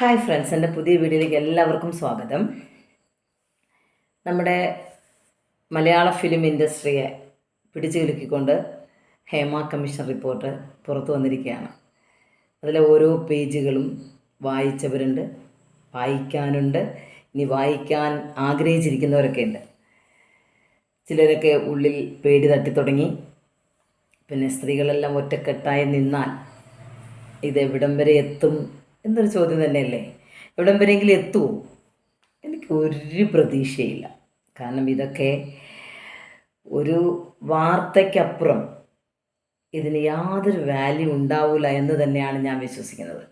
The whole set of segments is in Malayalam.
ഹായ് ഫ്രണ്ട്സ് എന്റെ പുതിയ വീഡിയോയിലേക്ക് എല്ലാവർക്കും സ്വാഗതം. നമ്മുടെ മലയാള ഫിലിം ഇൻഡസ്ട്രിയെ പിടിച്ചു കുലുക്കിക്കൊണ്ട് ഹേമ കമ്മീഷൻ റിപ്പോർട്ട് പുറത്തു വന്നിരിക്കുകയാണ്. അതിലെ ഓരോ പേജുകളും വായിച്ചവരുണ്ട് വായിക്കാനുണ്ട് ഇനി വായിക്കാൻ ആഗ്രഹിച്ചിരിക്കുന്നവരൊക്കെ ഉണ്ട് ചിലരൊക്കെ ഉള്ളിൽ പേടി തട്ടി തുടങ്ങി. പിന്നെ സ്ത്രീകളെല്ലാം ഒറ്റക്കെട്ടായി നിന്നാൽ ഇത് എവിടം വരെ എത്തും എന്നൊരു ചോദ്യം തന്നെയല്ലേ? എവിടം വരെയെങ്കിലും എത്തുമോ എനിക്ക് ഒരു പ്രതീക്ഷയില്ല. കാരണം ഇതൊക്കെ ഒരു വാർത്തയ്ക്കപ്പുറം ഇതിന് യാതൊരു വാല്യൂ ഉണ്ടാവില്ല എന്ന് തന്നെയാണ് ഞാൻ വിശ്വസിക്കുന്നത്.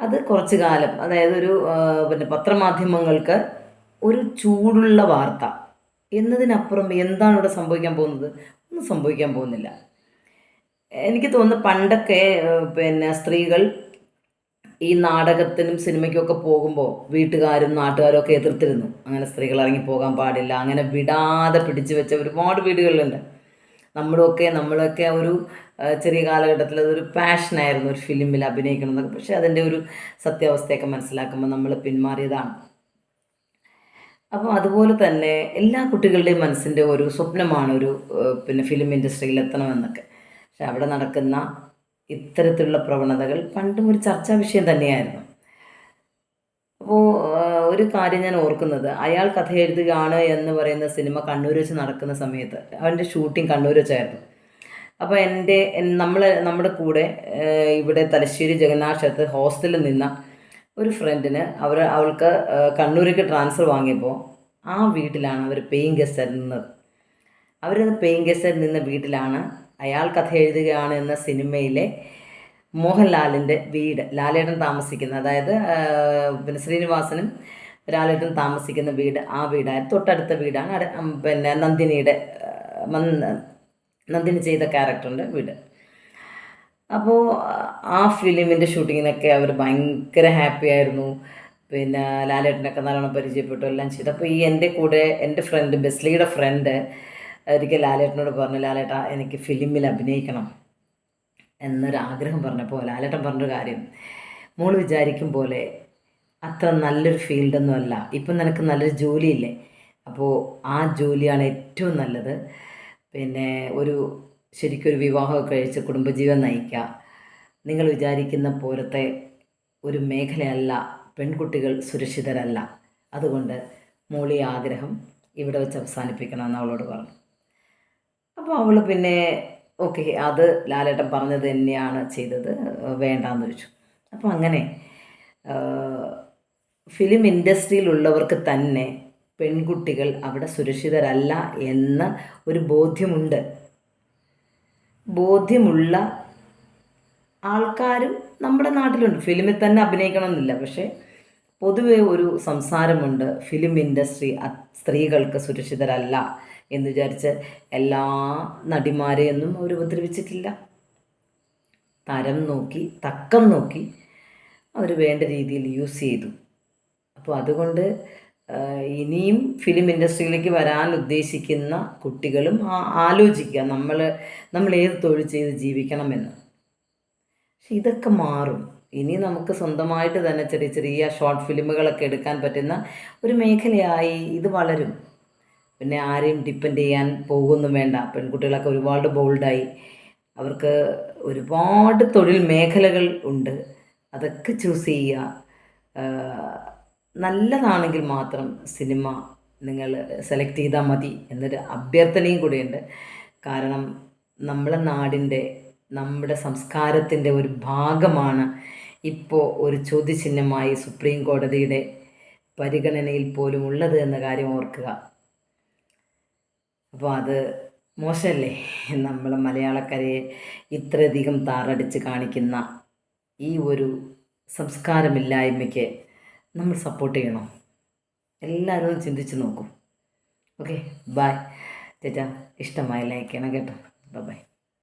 അത് കുറച്ച് കാലം അതായത് ഒരു പിന്നെ പത്രമാധ്യമങ്ങൾക്ക് ഒരു ചൂടുള്ള വാർത്ത എന്നതിനപ്പുറം എന്താണ് ഇവിടെ സംഭവിക്കാൻ പോകുന്നത്? ഒന്നും സംഭവിക്കാൻ പോകുന്നില്ല. എനിക്ക് തോന്നുന്നു പണ്ടൊക്കെ പിന്നെ സ്ത്രീകൾ ഈ നാടകത്തിനും സിനിമയ്ക്കൊക്കെ പോകുമ്പോൾ വീട്ടുകാരും നാട്ടുകാരും ഒക്കെ എതിർത്തിരുന്നു. അങ്ങനെ സ്ത്രീകൾ ഇറങ്ങി പോകാൻ പാടില്ല അങ്ങനെ വിടാതെ പിടിച്ചു വെച്ച ഒരുപാട് വീടുകളിലുണ്ട്. നമ്മളൊക്കെ നമ്മളൊക്കെ ഒരു ചെറിയ കാലഘട്ടത്തിൽ അതൊരു പാഷനായിരുന്നു ഒരു ഫിലിമിൽ അഭിനയിക്കണം എന്നൊക്കെ. പക്ഷേ അതിന്റെ ഒരു സത്യാവസ്ഥയൊക്കെ മനസ്സിലാക്കുമ്പോൾ നമ്മൾ പിന്മാറിയതാണ്. അപ്പോൾ അതുപോലെ തന്നെ എല്ലാ കുട്ടികളുടെയും മനസ്സിന്റെ ഒരു സ്വപ്നമാണ് ഒരു പിന്നെ ഫിലിം ഇൻഡസ്ട്രിയിൽ എത്തണമെന്നൊക്കെ. പക്ഷെ അവിടെ നടക്കുന്ന ഇത്തരത്തിലുള്ള പ്രവണതകൾ പണ്ടും ഒരു ചർച്ചാ വിഷയം തന്നെയായിരുന്നു. അപ്പോൾ ഒരു കാര്യം ഞാൻ ഓർക്കുന്നത്. അയാൾ കഥ എഴുതുകയാണ് എന്ന് പറയുന്ന സിനിമ കണ്ണൂർ വെച്ച് നടക്കുന്ന സമയത്ത് അവന്റെ ഷൂട്ടിംഗ് കണ്ണൂർ വെച്ചായിരുന്നു. അപ്പോൾ എന്റെ നമ്മൾ നമ്മുടെ കൂടെ ഇവിടെ തലശ്ശേരി ജഗന്നാഥ ക്ഷേത്ര ഹോസ്റ്റലിൽ നിന്ന ഒരു ഫ്രണ്ടിന് അവർ അവൾക്ക് കണ്ണൂരേക്ക് ട്രാൻസ്ഫർ വാങ്ങിയപ്പോൾ ആ വീട്ടിലാണ് അവർ പേയിങ് ഗസ്റ്റായിരുന്നത്. അവരത് പേയിങ് ഗസ്റ്റായി നിന്ന വീട്ടിലാണ് അയാൾ കഥ എഴുതുകയാണ് എന്ന സിനിമയിലെ മോഹൻലാലിന്റെ വീട് ലാലേട്ടൻ താമസിക്കുന്ന അതായത് പിന്നെ ശ്രീനിവാസനും ലാലേട്ടൻ താമസിക്കുന്ന വീട് ആ വീടായ തൊട്ടടുത്ത വീടാണ് പിന്നെ നന്ദിനിയുടെ നന്ദിനി ചെയ്ത ക്യാരക്ടറിന്റെ വീട്. അപ്പോൾ ആ ഫിലിമിന്റെ ഷൂട്ടിങ്ങിനൊക്കെ അവർ ഭയങ്കര ഹാപ്പി ആയിരുന്നു. പിന്നെ ലാലേട്ടനൊക്കെ നല്ലോണം പരിചയപ്പെട്ടു എല്ലാം ചെയ്തു. അപ്പോൾ ഈ എന്റെ കൂടെ എന്റെ ഫ്രണ്ട് ബെസ്ലിയുടെ ഫ്രണ്ട് ഒരിക്കൽ ലാലേട്ടനോട് പറഞ്ഞു ലാലേട്ട എനിക്ക് ഫിലിമിൽ അഭിനയിക്കണം എന്നൊരാഗ്രഹം പറഞ്ഞപ്പോൾ ലാലേട്ടൻ പറഞ്ഞൊരു കാര്യം മോൾ വിചാരിക്കും പോലെ അത്ര നല്ലൊരു ഫീൽഡൊന്നും അല്ല. ഇപ്പം നിനക്ക് നല്ലൊരു ജോലിയില്ലേ? അപ്പോൾ ആ ജോലിയാണ് ഏറ്റവും നല്ലത്. പിന്നെ ഒരു ശരിക്കൊരു വിവാഹമൊക്കെ കഴിച്ച് കുടുംബജീവൻ നയിക്കുക നിങ്ങൾ വിചാരിക്കുന്ന പോലത്തെ ഒരു മേഖലയല്ല പെൺകുട്ടികൾ സുരക്ഷിതരല്ല. അതുകൊണ്ട് മോളി ആഗ്രഹം ഇവിടെ വെച്ച് അവസാനിപ്പിക്കണമെന്ന് അവളോട് പറഞ്ഞു. അപ്പോൾ അവൾ പിന്നെ ഓക്കെ അത് ലാലേട്ടൻ പറഞ്ഞത് തന്നെയാണ് ചെയ്തത് വേണ്ടാന്ന് വെച്ചു അപ്പോൾ അങ്ങനെ ഫിലിം ഇൻഡസ്ട്രിയിലുള്ളവർക്ക് തന്നെ പെൺകുട്ടികൾ അവിടെ സുരക്ഷിതരല്ല എന്ന ഒരു ബോധ്യമുണ്ട്. ബോധ്യമുള്ള ആൾക്കാരും നമ്മുടെ നാട്ടിലുണ്ട്. ഫിലിമിൽ തന്നെ അഭിനയിക്കണമെന്നില്ല. പക്ഷേ പൊതുവെ ഒരു സംസാരമുണ്ട്. ഫിലിം ഇൻഡസ്ട്രി സ്ത്രീകൾക്ക് സുരക്ഷിതരല്ല എന്ന് വിചാരിച്ച് എല്ലാ നടിമാരെയൊന്നും അവർ ഉപദ്രവിച്ചിട്ടില്ല. തരം നോക്കി തക്കം നോക്കി അവർ വേണ്ട രീതിയിൽ യൂസ് ചെയ്തു. അപ്പോൾ അതുകൊണ്ട് ഇനിയും ഫിലിം ഇൻഡസ്ട്രിയിലേക്ക് വരാൻ ഉദ്ദേശിക്കുന്ന കുട്ടികളും ആ- ആലോചിക്കുക. നമ്മൾ നമ്മൾ ഏത് തൊഴിൽ ചെയ്ത് ജീവിക്കണമെന്ന്. പക്ഷെ ഇതൊക്കെ മാറും. ഇനി നമുക്ക് സ്വന്തമായിട്ട് തന്നെ ചെറിയ ചെറിയ ഷോർട്ട് ഫിലിമുകളൊക്കെ എടുക്കാൻ പറ്റുന്ന ഒരു മേഖലയായി ഇത് വളരും. പിന്നെ ആരെയും ഡിപ്പെൻഡ് ചെയ്യാൻ പോകുമൊന്നും വേണ്ട. പെൺകുട്ടികളൊക്കെ ഒരുപാട് ബോൾഡായി അവർക്ക് ഒരുപാട് തൊഴിൽ മേഖലകൾ ഉണ്ട്. അതൊക്കെ ചൂസ് ചെയ്യുക. നല്ലതാണെങ്കിൽ മാത്രം സിനിമ നിങ്ങൾ സെലക്ട് ചെയ്താൽ മതി എന്നൊരു അഭ്യർത്ഥനയും കൂടിയുണ്ട്. കാരണം നമ്മളെ നാടിന്റെ നമ്മുടെ സംസ്കാരത്തിന്റെ ഒരു ഭാഗമാണ് ഇപ്പോൾ ഒരു ചോദ്യചിഹ്നമായി സുപ്രീം കോടതിയുടെ പരിഗണനയിൽ പോലും ഉള്ളത് എന്ന കാര്യം ഓർക്കുക. അപ്പോൾ അത് മോശമല്ലേ? നമ്മൾ മലയാളക്കരയെ ഇത്രയധികം താറടിച്ച് കാണിക്കുന്ന ഈ ഒരു സംസ്കാരമില്ലായ്മയ്ക്ക് നമ്മൾ സപ്പോർട്ട് ചെയ്യണം? എല്ലാവരും ചിന്തിച്ച് നോക്കും. ഓക്കെ ബായ് ചേച്ചാ ഇഷ്ടമായി ലൈക്ക് ചെയ്യണം കേട്ടോ. ബൈ